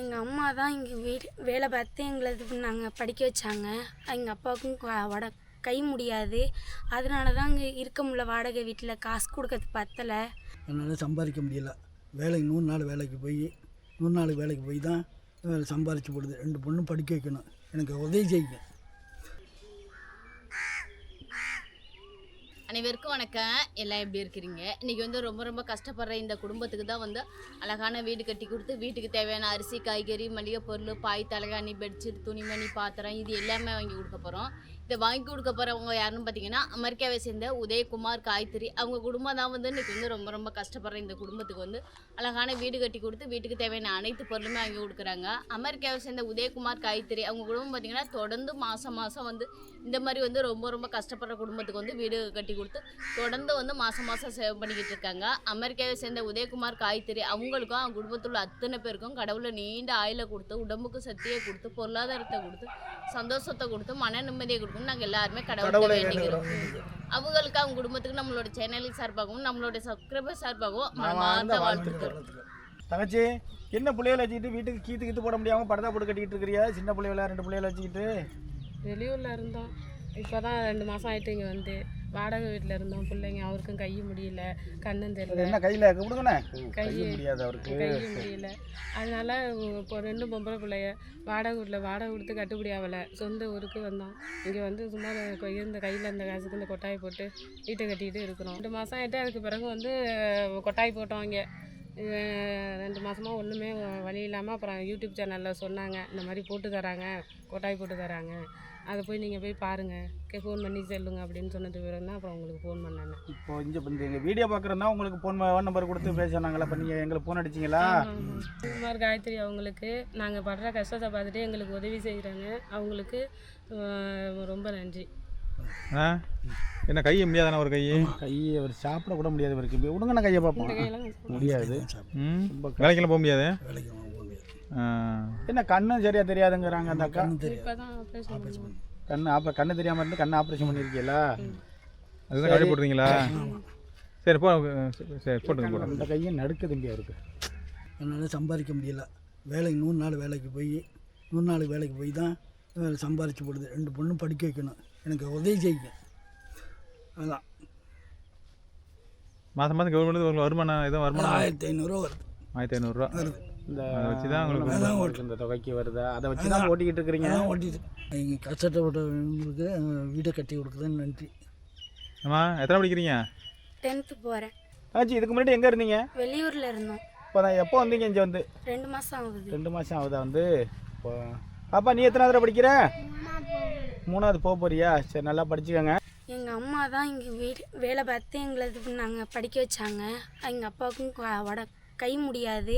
எங்கள் அம்மா தான் இங்கே வீடு வேலை பார்த்து எங்களை இது பண்ணாங்க படிக்க வச்சாங்க. எங்கள் அப்பாவுக்கும் வட கை முடியாது. அதனால தான் இங்கே இருக்க முடியல வாடகை வீட்டில் காசு கொடுக்கறது பத்தலை. என்னால் சம்பாதிக்க முடியல. வேலைக்கு நூறு நாள் வேலைக்கு போய் நூறு நாள் வேலைக்கு போய் தான் சம்பாதிச்சு போடுது. ரெண்டு பொண்ணும் படிக்க வைக்கணும். எனக்கு உதவி செய்யுங்க. அனைவருக்கும் வணக்கம். எல்லாம் எப்படி இருக்கிறீங்க? இன்றைக்கி வந்து ரொம்ப ரொம்ப கஷ்டப்படுற இந்த குடும்பத்துக்கு தான் வந்து அழகான வீடு கட்டி கொடுத்து வீட்டுக்கு தேவையான அரிசி காய்கறி மளிகை பொருள் பாய் தலைகாணி பெட்ஷீட் துணிமணி பாத்திரம் இது எல்லாமே வாங்கி கொடுக்க போகிறோம் இதை வாங்கி கொடுக்க போகிறவங்க யாருன்னு பார்த்தீங்கன்னா அமெரிக்காவை சேர்ந்த உதயகுமார் காய்த்திரி அவங்க குடும்பம் தான் வந்து இன்னைக்கு வந்து ரொம்ப ரொம்ப கஷ்டப்படுற இந்த குடும்பத்துக்கு வந்து அழகான வீடு கட்டி கொடுத்து வீட்டுக்கு தேவையான அனைத்து பொருளுமே வாங்கி கொடுக்குறாங்க. அமெரிக்காவை சேர்ந்த உதயகுமார் காய்த்திரி அவங்க குடும்பம் பார்த்தீங்கன்னா தொடர்ந்து மாதம் மாதம் வந்து இந்த மாதிரி வந்து ரொம்ப ரொம்ப கஷ்டப்படுற குடும்பத்துக்கு வந்து வீடு கட்டி கொடுத்து தொடர்ந்து வந்து மாதம் மாதம் சேவ் பண்ணிக்கிட்டு இருக்காங்க. அமெரிக்காவை சேர்ந்த உதயகுமார் காய்த்திரி அவங்களுக்கும் அவங்க குடும்பத்தில் உள்ள அத்தனை பேருக்கும் கடவுளை நீண்ட ஆயில கொடுத்து உடம்புக்கு சக்தியை கொடுத்து பொருளாதாரத்தை கொடுத்து சந்தோஷத்தை கொடுத்து மன நிம்மதியை கொடுக்கணும் நாங்கள் எல்லாருமே கடவுளை வேண்டிக்கிறோம் அவங்களுக்கு அவங்க குடும்பத்துக்கு நம்மளோட சேனல் சார்பாகவும் நம்மளோட சப்ஸ்கிரைபர் சார்பாகவும் மனமார்ந்த வாழ்த்துக்கள். தங்கச்சி என்ன பிள்ளைகளை வச்சுக்கிட்டு வீட்டுக்கு கீத்து கீத்து போட முடியாமல் படதா போட்டு கட்டிக்கிட்டு இருக்கிறியா? சின்ன பிள்ளைகள ரெண்டு பிள்ளைகளை வச்சுக்கிட்டு? வெளியூரில் இருந்தோம். இப்போ தான் ரெண்டு மாதம் ஆயிட்டு இங்கே வந்து. வாடகை வீட்டில் இருந்தோம். பிள்ளைங்க அவருக்கும் கை முடியல. கண்ணும் தெரியல. என்ன கையில் கொடுங்கண்ணே கை முடியாது அவருக்கு. கை முடியல. அதனால இப்போ ரெண்டு பொம்பளை பிள்ளைய வாடகை வீட்டில் வாடகை கொடுத்து கட்டுப்படி ஆகலை. சொந்த ஊருக்கு வந்தோம். இங்கே வந்து சும்மா இருந்த கையில் இருந்த காசுக்கு இந்த கொட்டாய் போட்டு வீட்டை கட்டிக்கிட்டு இருக்கிறோம். ரெண்டு மாதம் ஆயிட்டு அதுக்கு பிறகு வந்து கொட்டாய் போட்டோம் இங்கே. ரெண்டு மாதமாக ஒன்றுமே வழி இல்லாமல் அப்புறம் யூடியூப் சேனலில் சொன்னாங்க. இந்த மாதிரி போட்டு தராங்க. கொட்டாய் போட்டு தராங்க. அதை போய் நீங்கள் போய் பாருங்கள் ஃபோன் பண்ணி சொல்லுங்க அப்படின்னு சொன்னது பிறகு தான். அப்புறம் உங்களுக்கு ஃபோன் பண்ணேன் இப்போ இங்கே இந்த எங்கள் வீடியோ பார்க்குறதா உங்களுக்கு ஃபோன் ஃபோன் நம்பர் கொடுத்து பேசினாங்களா? இப்போ நீங்கள் எங்களுக்கு ஃபோன் அடிச்சிங்களா? குமார் காயத்ரி அவங்களுக்கு. நாங்கள் படுற கஷ்டத்தை பார்த்துட்டு எங்களுக்கு உதவி செய்கிறாங்க அவங்களுக்கு ரொம்ப நன்றி. ஆ? என்ன கை முடியாதானே ஒரு கை? கையை அவர் சாப்பிட கூட முடியாது இப்போ விடுங்கண்ணா கையை பார்ப்போம் கையெல்லாம் முடியாது. வேலைக்கெல்லாம் போக முடியாது? வேலைக்கு. என்ன கண்ணும் சரியா தெரியாதுங்கிறாங்க அந்த அக்கா? கண்ணு ஆப்ப கண்ணு தெரியாமல் இருந்து கண்ணு ஆப்ரேஷன் பண்ணியிருக்கீங்களா அதுதான் கடை போட்டுறீங்களா சரி போ சரி போட்டுங்க போட்டுங்க அந்த கையை நடுக்கு தம்பி அவருக்கு என்னால் சம்பாதிக்க முடியல. வேலைக்கு நூறு நாள் வேலைக்கு போய் நூறு நாள் வேலைக்கு போய் தான் சம்பாதிச்சு போடுது. ரெண்டு பொண்ணும் படிக்க வைக்கணும். எனக்கு உதவி செய்யுங்க. அதான். மாதம் மாதம் கவர்மெண்ட் உங்களுக்கு வருமானம் எதுவும் வருமானம்? ஆயிரத்தி ஐநூறுரூவா வருது. ஆயிரத்தி ஐநூறுரூவா. வருது. இந்த அதை வச்சு தான் உங்களுக்கு இந்த தொகைக்கு வருதா? அதை வச்சு தான் ஓட்டிக்கிட்டு இருக்கிறீங்க ஓட்டிட்டு. எங்கள் கஷ்டப்பட்டவங்களுக்கு வீடை கட்டி கொடுக்குறதுன்னு நன்றி. அம்மா எத்தனை படிக்கிறீங்க? டென்த்து போகிறேன் ஆச்சு இதுக்கு முன்னாடி எங்கே இருந்தீங்க? வெளியூரில் இருந்தோம். இப்போ தான் எப்போ வந்தீங்க இங்கே வந்து? ரெண்டு மாதம் ஆகுது. ரெண்டு மாதம் ஆகுதா வந்து? இப்போ பாப்பா நீ எத்தனாவது படிக்கிற? மூணாவது போக போறியா? சரி நல்லா படிச்சுக்கோங்க. எங்கள் அம்மா தான் இங்கே வீடு வேலை பார்த்து எங்களை இது பண்ணாங்க படிக்க வச்சாங்க. எங்கள் அப்பாவுக்கும் வட கை முடியாது.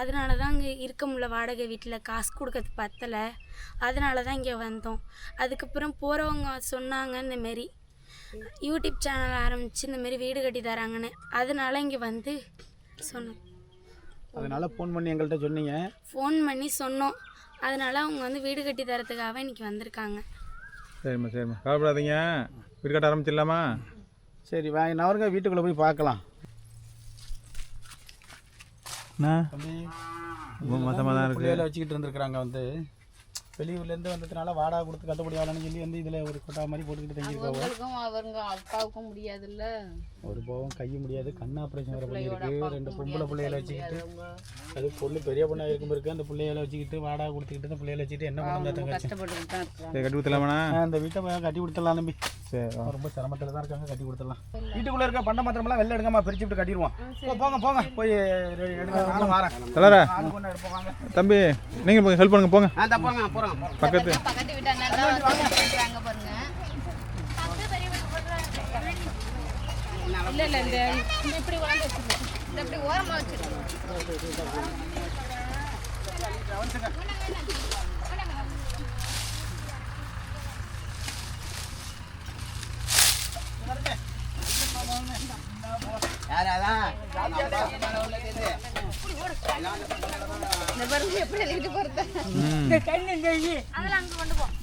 அதனால தான் இங்கே இருக்க முடியல வாடகை வீட்டில். காசு கொடுக்கறது பத்தலை. அதனால தான் இங்கே வந்தோம். அதுக்கப்புறம் போகிறவங்க சொன்னாங்க இந்தமாரி யூடியூப் சேனல் ஆரம்பித்து இந்தமாரி வீடு கட்டி தராங்கன்னு. அதனால இங்கே வந்து சொன்னோம். அதனால ஃபோன் பண்ணி எங்கள்கிட்ட சொன்னீங்க. ஃபோன் பண்ணி சொன்னோம். அதனால அவங்க வந்து வீடு கட்டி தரத்துக்காக இன்னைக்கு வந்திருக்காங்க. சரிம்மா சரிம்மா. கவலைப்படாதீங்க. வீடு கட்ட ஆரம்பிச்சிடலாமா? சரி வாங்க நவருங்க வீட்டுக்குள்ளே போய் பார்க்கலாம். மோசமாக தான் இருக்குது வச்சுக்கிட்டு இருந்திருக்கிறாங்க வந்து. வெளியூர்லேருந்து வந்ததுனால வாடகை கொடுத்து கட்டுப்படி ஆகலன்னு சொல்லி வந்து இதில் ஒரு கொட்டா மாதிரி போட்டுக்கிட்டு தங்கியிருக்காங்க. அவங்களுக்கும் அவருங்க அப்பாவுக்கும் முடியாதுல்ல. ஒரு போகம் கை முடியாது கண் ஆப்ரேஷன் வேறு பிள்ளையோட பண்ணியிருக்கு. ரெண்டு பொம்பளை பிள்ளைகளை வச்சுக்கிட்டு. அது பொண்ணு பெரிய பொண்ணாக இருக்கும் இருக்கு அந்த பிள்ளைகளை வச்சுக்கிட்டு வாடகை கொடுத்துக்கிட்டு அந்த பிள்ளைகளை வச்சுக்கிட்டு என்ன சரி கட்டி கொடுத்துலாமாண்ணா அந்த வீட்டை போய் கட்டி கொடுத்துடலாம் தம்பி. சரி. ரொம்ப சிரமத்தில் தான் இருக்காங்க கட்டி கொடுத்துடலாம். வீட்டுக்குள்ளே இருக்க பண்ட மாத்திரமெல்லாம் வெளில எடுக்காம பிரிச்சு விட்டு கட்டிடுவோம். போங்க போங்க. போய் நானும் வரேன். தலரா தம்பி நீங்கள் போங்க ஹெல்ப் பண்ணுங்க போங்க. பக்கத்து. பக்கத்து வீட்டு அண்ணன் தான் பண்றாங்க பாருங்க இல்லை இல்லை இந்த இப்படி வச்சிருக்கோம். இந்த இப்படி வச்சிருக்கோம். எப்படி எழுதிட்டு போறது? ம். இங்கே வை அங்கே வைக்கணும் இது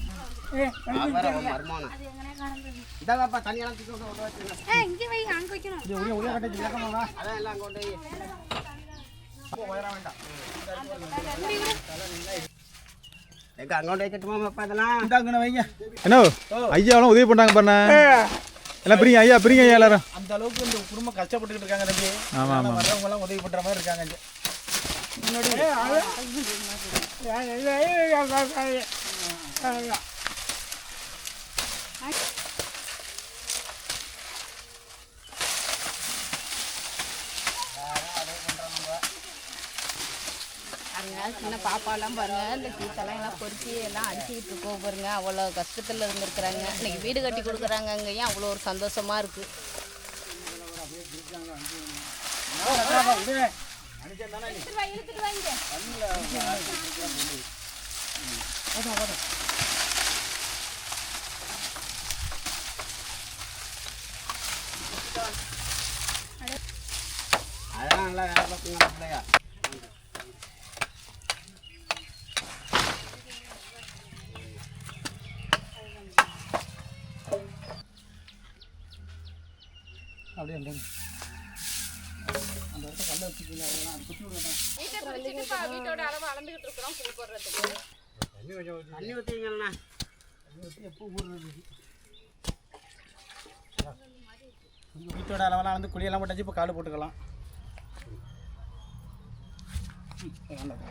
என்ன ஐயாவெல்லாம் உதவி பண்ணாங்க பண்ண எல்லாம் பிரிங்க ஐயா பிரிங்க ஐயா எல்லாரும் அந்த அளவுக்கு இந்த குடும்பம் கஷ்டப்பட்டுக்கிட்டு இருக்காங்க தம்பி ஆமா, ஆமா. வர்றவங்க எல்லாம் உதவி பண்ற மாதிரி இருக்காங்க இங்க. பாருங்க சின்ன பாப்பாலாம் பாருங்க இந்த கீத்தெல்லாம் எல்லாம் பொறுக்கி எல்லாம் அடிச்சுக்கிட்டு இருக்கோம் பாருங்க. அவ்வளோ கஷ்டத்தில் இருந்திருக்கிறாங்க. இன்னைக்கு வீடு கட்டி கொடுக்குறாங்க அங்கேயும் அவ்வளோ ஒரு சந்தோஷமா இருக்கு? அதெல்லாம் நல்லா வேலை பார்க்குங்க பிள்ளையா அப்படியே அந்த இடத்த கல்ல வச்சுக்கல அதெல்லாம் அது குத்தி விடுங்க வீட்டோட அளவு அளந்துக்கிட்டு இருக்கிறோம் புல் போடுறதுக்கு தண்ணி ஊற்றுவீங்கண்ணா வீட்டோட அளவெல்லாம் வந்து குழியெல்லாம் போட்டாச்சு இப்போ காடு போட்டுக்கலாம். ம், வேண்டாம்.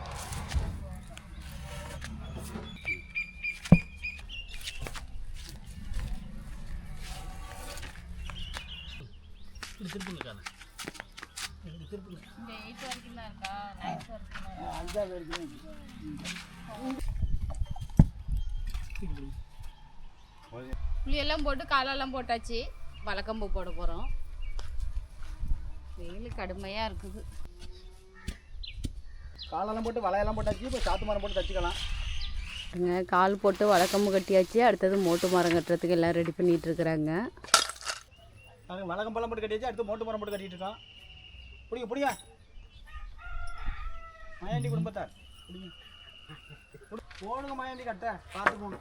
புளியெல்லாம் போட்டு காலெல்லாம் போட்டாச்சு வழக்கம்பு போட போகிறோம் வெயில் கடுமையாக இருக்குது காலெல்லாம் போட்டு வலையெல்லாம் போட்டாச்சு இப்போ சாத்து மரம் போட்டு தச்சுக்கலாம். கால் போட்டு வழக்கம்பு கட்டியாச்சு. அடுத்தது மோட்டு மரம் கட்டுறதுக்கு எல்லாம் ரெடி பண்ணிட்டு இருக்கிறாங்க. நாங்கள் வழக்கம்பழம் போட்டு கட்டியாச்சு அடுத்து மோட்டு மரம் போட்டு கட்டிட்டு இருக்கோம். பிடிங்க பிடிங்க. மாயாண்டி குடும்பத்தார் பிடிங்க. புடி- போடுங்க மாயாண்டி கட்ட பார்த்து போகணும்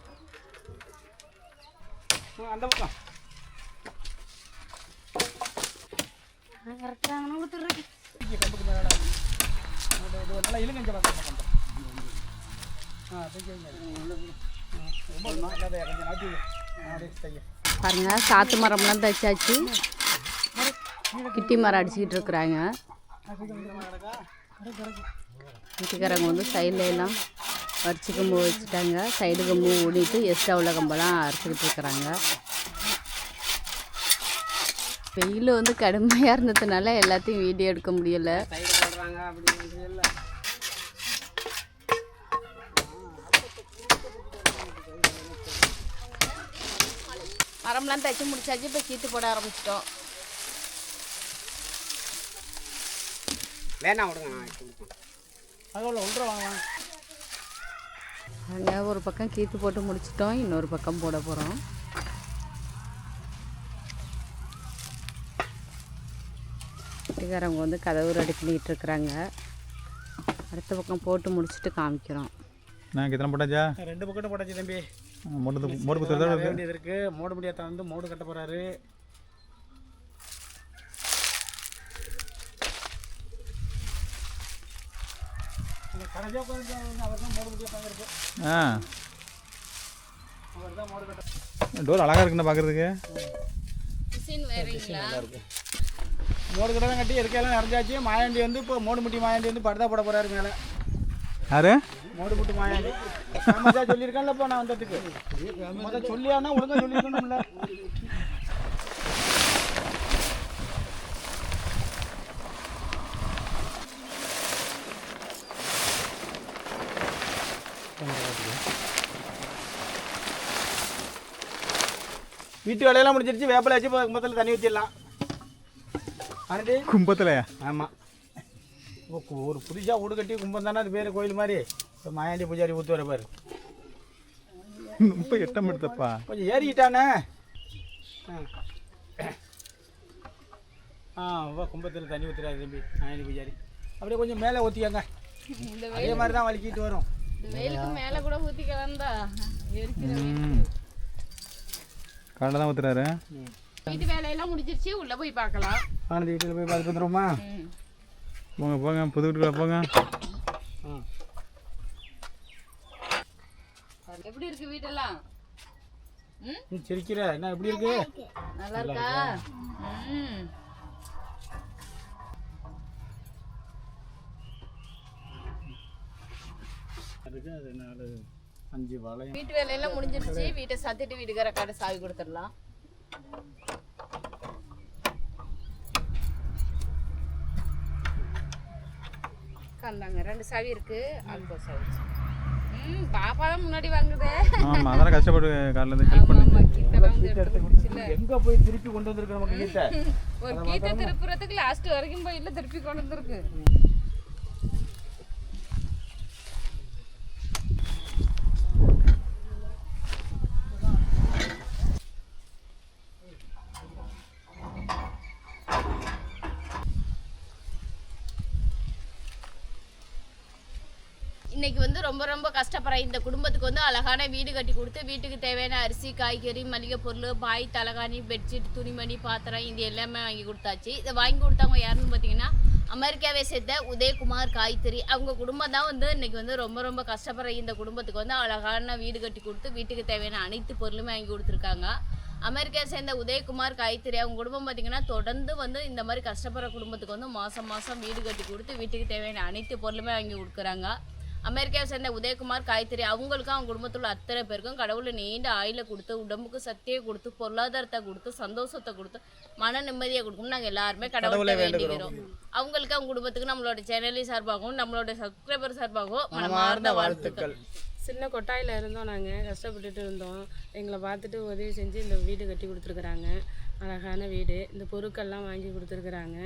அந்த பக்கம். கரெக்டாக கம்புக்கு மேலே. இது இது நல்லா இழுங்கஞ்ச ஆ தைக்க ரொம்ப கொஞ்சம் நாட்டி தைக்க பாருங்க சாத்து மரம்லாம் தைச்சாச்சு. கிட்டி மரம் அடிச்சுக்கிட்டு இருக்கிறாங்க. வீட்டுக்காரங்க வந்து சைடில் எல்லாம் வரிச்சு கம்பு வச்சுட்டாங்க. சைடு கம்பு ஓடிட்டு எக்ஸ்ட்ரா உள்ள கம்பெல்லாம் அரைச்சிக்கிட்டு இருக்கிறாங்க. வெயில் வந்து கடுமையாக இருந்ததுனால எல்லாத்தையும் வீடியோ எடுக்க முடியலை. போடுறாங்க அப்படின்னு இல்லை. மரம்லாம் தைச்சி முடிச்சாச்சு இப்போ கீத்து போட ஆரம்பிச்சிட்டோம். வேணாம் விடுங்க ஒரு பக்கம் கீத்து போட்டு முடிச்சிட்டோம் இன்னொரு பக்கம் போட போகிறோம் வீட்டுக்காரவங்க வந்து கதவு ரெடி பண்ணிகிட்டு இருக்கிறாங்க அடுத்த பக்கம் போட்டு முடிச்சுட்டு காமிக்கிறோம். நான் எத்தனை போட்டாச்சா? ரெண்டு பக்கெட்டு போட்டாச்சு தம்பி. மோட்டு குத்துறதோட வேக வேண்டியது இருக்கு. மோடு முடியாத வந்து மோடு கட்ட போறாரு. உட்காந்து அவர் தான் மோடு முடிய இருக்கு. மோடு கட்ட தான் கட்டி இருக்கையெல்லாம் நிறைஞ்சாச்சு. மாயாண்டி வந்து இப்போ மோடு முட்டி மாயாண்டி வந்து படுதா போட போறாரு மேலே. யாரு? மோடு முட்டி மாயாண்டி ஃபேமஸாக சொல்லியிருக்கேன்ல இப்போ நான் வந்ததுக்கு. முதல் சொல்லியானா ஒழுங்கா சொல்லியிருக்கணும்ல. வீட்டு வேலையெல்லாம் முடிஞ்சிருச்சு. வேப்பிலை வச்சு கும்பத்தில் தண்ணி ஊற்றிடலாம் ஆனந்தி கும்பத்தில். ஆமாம் ஒரு புதுசாக வீடு கட்டி கும்பம் தானே அது பேர் கோயில் மாதிரி. இப்போ மாயாண்டி பூஜாரி ஊற்று வர பாரு. ரொம்ப எட்டம் எடுத்தப்பா. கொஞ்சம் ஏறிக்கிட்டானே. ஆ. கும்பத்தில் தண்ணி ஊற்றுறாரு தம்பி மாயாண்டி பூஜாரி. அப்படியே கொஞ்சம் மேலே ஊற்றிக்கங்க அதே மாதிரி தான் வலிக்கிட்டு வரும். வெயிலுக்கு மேலே கூட ஊற்றிக்கலாம் தான் ம். காலைல தான் ஊற்றுறாரு வீட்டு வேலையெல்லாம் முடிஞ்சிருச்சு. உள்ளே போய் பார்க்கலாம். ஆனந்தி வீட்டில் போய் பார்த்துட்டு வந்துடுவோமா போங்க போங்க. புது வீட்டுக்குள்ள போங்க. ஆ எப்படி இருக்கு வீடெல்லாம்? ம்? நீ சிரிக்கிற. என்ன எப்படி இருக்கு? நல்லா இருக்கா. அஞ்சு வளையம். வீட்டு வேலையெல்லாம் முடிஞ்சிருச்சு. வீட்டை சத்திட்டு வீட்டுக்கார கடை சாவி கொடுத்துடலாம். கந்தாங்க ரெண்டு சாவி இருக்கு. ஒரு சாவி ம் பாப்பா தான் முன்னாடி வாங்குதே ஆமாம் அதெல்லாம் கஷ்டப்பட்டு காலையில் ஹெல்ப் பண்ணு ஆமா, கீத்தெல்லாம் வந்து எடுத்து கொடுத்துச்சுல்ல. எங்க போய் திருப்பி கொண்டு வந்திருக்கு நமக்கு கீத்தை ஒரு கீத்தை திருப்புறதுக்கு லாஸ்ட் வரைக்கும் போய் இல்ல திருப்பி கொண்டு வந்திருக்கு. இன்னைக்கு வந்து ரொம்ப ரொம்ப கஷ்டப்படுற இந்த குடும்பத்துக்கு வந்து அழகான வீடு கட்டி கொடுத்து வீட்டுக்கு தேவையான அரிசி காய்கறி மளிகை பொருள் பாய் தலகாணி பெட்ஷீட் துணிமணி பாத்திரம் இது எல்லாமே வாங்கி கொடுத்தாச்சு. இதை வாங்கி கொடுத்தவங்க யாருன்னு பார்த்தீங்கன்னா அமெரிக்காவை சேர்ந்த உதயகுமார் காய்கறி அவங்க குடும்பம் தான் வந்து இன்னைக்கு வந்து ரொம்ப ரொம்ப கஷ்டப்படுற இந்த குடும்பத்துக்கு வந்து அழகான வீடு கட்டி கொடுத்து வீட்டுக்கு தேவையான அனைத்து பொருளுமே வாங்கி கொடுத்துருக்காங்க. அமெரிக்கா சேர்ந்த உதயகுமார் காய்த்திரி அவங்க குடும்பம் பார்த்தீங்கன்னா தொடர்ந்து வந்து இந்த மாதிரி கஷ்டப்படுற குடும்பத்துக்கு வந்து மாதம் மாதம் வீடு கட்டி கொடுத்து வீட்டுக்கு தேவையான அனைத்து பொருளுமே வாங்கி கொடுக்குறாங்க. அமெரிக்காவை சேர்ந்த உதயகுமார் காய்கறி அவங்களுக்கும் அவங்க குடும்பத்தில் உள்ள அத்தனை பேருக்கும் கடவுளை நீண்ட ஆயில கொடுத்து உடம்புக்கு சக்தியை கொடுத்து பொருளாதாரத்தை கொடுத்து சந்தோஷத்தை கொடுத்து மன நிம்மதியை கொடுக்கணும் நாங்கள் எல்லாருமே கடவுளை வேண்டிக்கிறோம் அவங்களுக்கு அவங்க குடும்பத்துக்கு நம்மளோட சேனலின் சார்பாகவும் நம்மளோட சப்ஸ்கிரைபர் சார்பாகவும் மனமார்ந்த வாழ்த்துக்கள். சின்ன கொட்டாயில் இருந்தோம் நாங்கள் கஷ்டப்பட்டுட்டு இருந்தோம். எங்களை பார்த்துட்டு உதவி செஞ்சு இந்த வீடு கட்டி கொடுத்துருக்குறாங்க. அழகான வீடு. இந்த பொருட்கள்லாம் வாங்கி கொடுத்துருக்குறாங்க.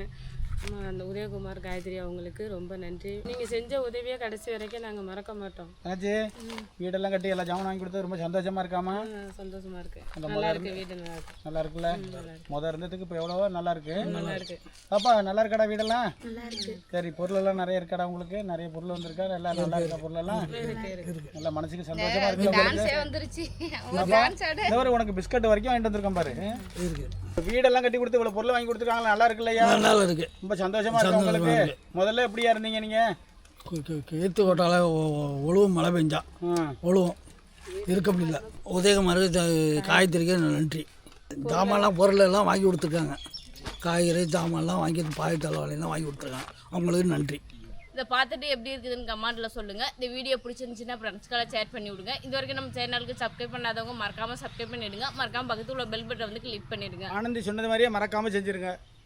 அந்த உதயகுமார் காயத்ரி அவங்களுக்கு ரொம்ப நன்றி. நீங்கள் செஞ்ச உதவியை கடைசி வரைக்கும் நாங்கள் மறக்க மாட்டோம். என்னாச்சு? வீடெல்லாம் கட்டி எல்லாம் ஜாமான் வாங்கி கொடுத்தது ரொம்ப சந்தோஷமா இருக்காமா? சந்தோஷமா இருக்கு. அந்த நல்லா இருக்கு வீடு நல்லா இருக்கு. நல்லா இருக்குல்ல? முத இருந்ததுக்கு இப்போ எவ்வளவோ நல்லா இருக்கு. நல்லா இருக்கு. பாப்பா நல்லா இருக்காடா வீடெல்லாம்? சரி பொருள் எல்லாம் நிறைய இருக்காடா உங்களுக்கு? நிறைய பொருள் வந்திருக்கா? நல்லா நல்லா இருக்கா பொருள் எல்லாம் நல்லா மனசுக்கு சந்தோஷமா இருக்கு உனக்கு பிஸ்கட் வரைக்கும் வாங்கிட்டு வந்திருக்கேன் பாரு. இருக்கு. வீடெல்லாம் கட்டி கொடுத்து இவ்வளவு பொருள் வாங்கி கொடுத்துருக்காங்களா? நல்லா இருக்குல்லையா நல்லா இருக்கு. ரொம்ப சந்தோஷமா இருக்கு உங்களுக்கு. முதல்ல எப்படியா இருந்தீங்க நீங்க? ஏற்று கோட்டால ஒழுவும் மழை பெஞ்சா. ஒழுவும். இருக்க முடியல. உதயகுமாருக்கு காய்கறிக்கு நன்றி. ஜாமான்லாம் பொருள் எல்லாம் வாங்கி கொடுத்துருக்காங்க. காய்கறி ஜாமான்லாம் வாங்கி பாய் தலைவாளையெல்லாம் வாங்கி கொடுத்துருக்காங்க. அவங்களுக்கு நன்றி. இதை பார்த்துட்டு எப்படி இருக்குதுன்னு கமெண்ட்ல சொல்லுங்க. இந்த வீடியோ பிடிச்சிருந்துச்சுன்னா ஃப்ரெண்ட்ஸ்க்கெல்லாம் ஷேர் பண்ணி விடுங்க. இது வரைக்கும் நம்ம சேனலுக்கு சப்ஸ்கிரைப் பண்ணாதவங்க மறக்காம சப்ஸ்கிரைப் பண்ணிடுங்க. மறக்காம பக்கத்துல உள்ள பெல் பட்டன் வந்து கிளிக் பண்ணிடுங்க. ஆனந்தி சொன்னது மாதிரியே மறக்காம செஞ்சிருங்க.